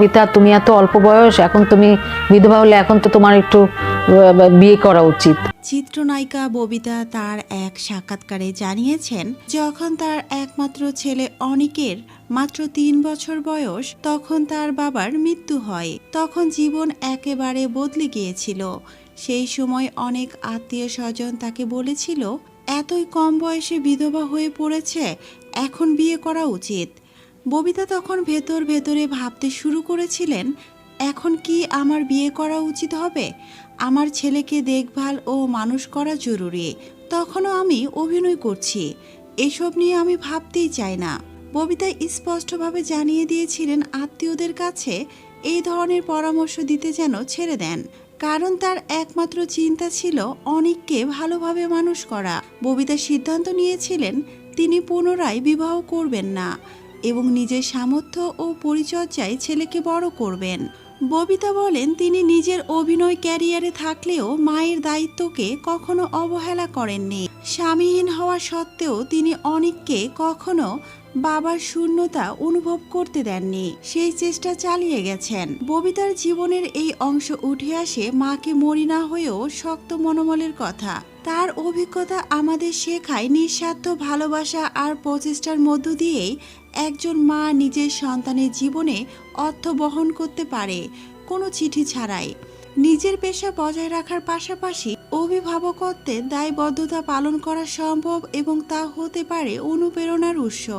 কবিতা তুমি এত অল্প বয়স, এখন তুমি বিধবা হলে এখন তো তোমার একটু বিয়ে করা উচিত। চিত্রনায়িকা ববিতা তার এক সাক্ষাৎকারে জানিয়েছেন, যখন তার একমাত্র ছেলে অনিকের মাত্র তিন বছর বয়স, তখন তার বাবার মৃত্যু হয়। তখন জীবন একেবারে বদলে গিয়েছিল। সেই সময় অনেক আত্মীয় স্বজন তাকে বলেছিল, এতই কম বয়সে বিধবা হয়ে পড়েছে, এখন বিয়ে করা উচিত। ববিতা তখন ভেতর ভেতরে ভাবতে শুরু করেছিলেন, এখন কি আমার বিয়ে করা উচিত হবে? আমার ছেলেকে দেখভাল ও মানুষ করা জরুরি। তখনও আমি অভিনয় করছি। এসব নিয়ে আমি ভাবতেই চাই না। ববিতা স্পষ্টভাবে জানিয়ে দিয়েছিলেন আত্মীয়দের কাছে এই ধরনের পরামর্শ দিতে যেন ছেড়ে দেন। কারণ তার একমাত্র চিন্তা ছিল অনেককে ভালোভাবে মানুষ করা। ববিতা সিদ্ধান্ত নিয়েছিলেন, তিনি পুনরায় বিবাহ করবেন না। এবং নিজের সামর্থ্য ও পরিচর্যায় ছেলেকে বড় করবেন। ববিতা বলেন, তিনি নিজের অভিনয় ক্যারিয়ারে থাকলেও মায়ের দায়িত্বকে কখনো অবহেলা করেননি। স্বামীহীন হওয়া সত্ত্বেও তিনি অনেককে কখনো বাবার শূন্যতা অনুভব করতে দেননি। সেই চেষ্টা চালিয়ে গেছেন। ববিতার জীবনের এই অংশ উঠে আসে মাকে মরি না হয়েও শক্ত মনোমলের কথা। তার অভিজ্ঞতা আমাদের শেখায় নিঃস্বার্থ ভালোবাসা আর প্রচেষ্টার মধ্য দিয়েই একজন মা নিজের সন্তানের জীবনে অর্থ বহন করতে পারে কোনো চিঠি ছাড়াই। নিজের পেশা বজায় রাখার পাশাপাশি অভিভাবকত্বের দায়বদ্ধতা পালন করা সম্ভব এবং তা হতে পারে অনুপ্রেরণার উৎস।